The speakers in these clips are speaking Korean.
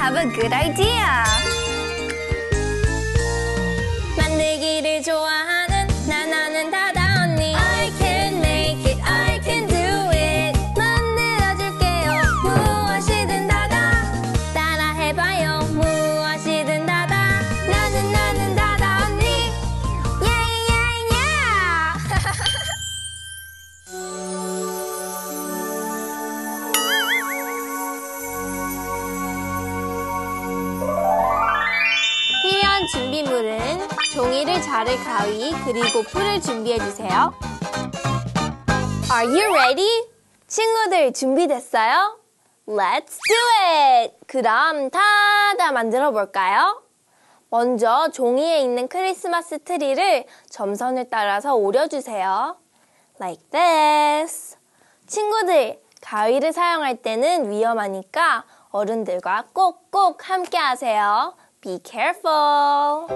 have a good idea. 종이를 자를 가위 그리고 풀을 준비해 주세요. Are you ready? 친구들 준비됐어요? Let's do it! 그럼 다 다 만들어 볼까요? 먼저 종이에 있는 크리스마스 트리를 점선을 따라서 오려주세요. Like this. 친구들, 가위를 사용할 때는 위험하니까 어른들과 꼭꼭 함께 하세요. Be careful.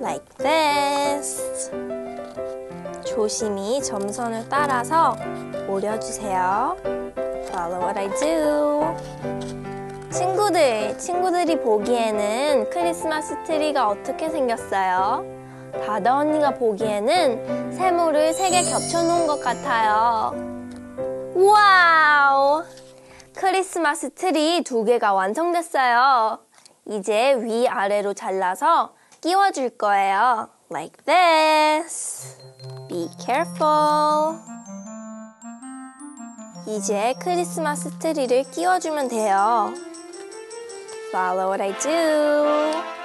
Like this. 조심히 점선을 따라서 오려주세요. Follow what I do. 친구들, 친구들이 보기에는 크리스마스 트리가 어떻게 생겼어요? 다다 언니가 보기에는 세모를 세 개 겹쳐놓은 것 같아요. 와우! 크리스마스 트리 두 개가 완성됐어요. 이제 위아래로 잘라서 끼워줄 거예요. Like this. Be careful. 이제 크리스마스 트리를 끼워주면 돼요. Follow what I do.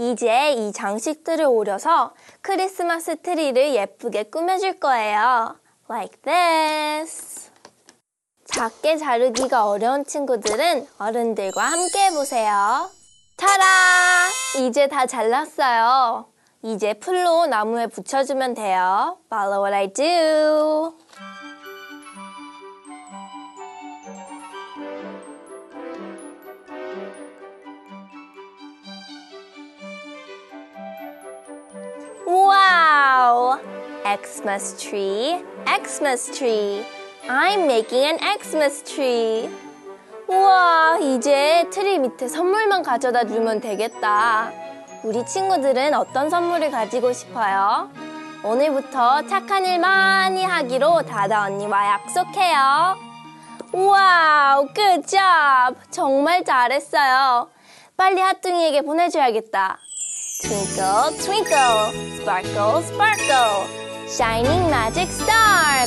이제 이 장식들을 오려서 크리스마스 트리를 예쁘게 꾸며줄 거예요. Like this. 작게 자르기가 어려운 친구들은 어른들과 함께 해보세요. 타라! 이제 다 잘랐어요. 이제 풀로 나무에 붙여주면 돼요. Follow what I do. Xmas tree, Xmas tree. I'm making an Xmas tree. 우와, 이제 트리 밑에 선물만 가져다 주면 되겠다. 우리 친구들은 어떤 선물을 가지고 싶어요? 오늘부터 착한 일 많이 하기로 다다 언니와 약속해요. 와우, good! 정말 잘했어요. 빨리 하뚱이에게 보내줘야겠다. Twinkle, twinkle, sparkle, sparkle, shining magic star.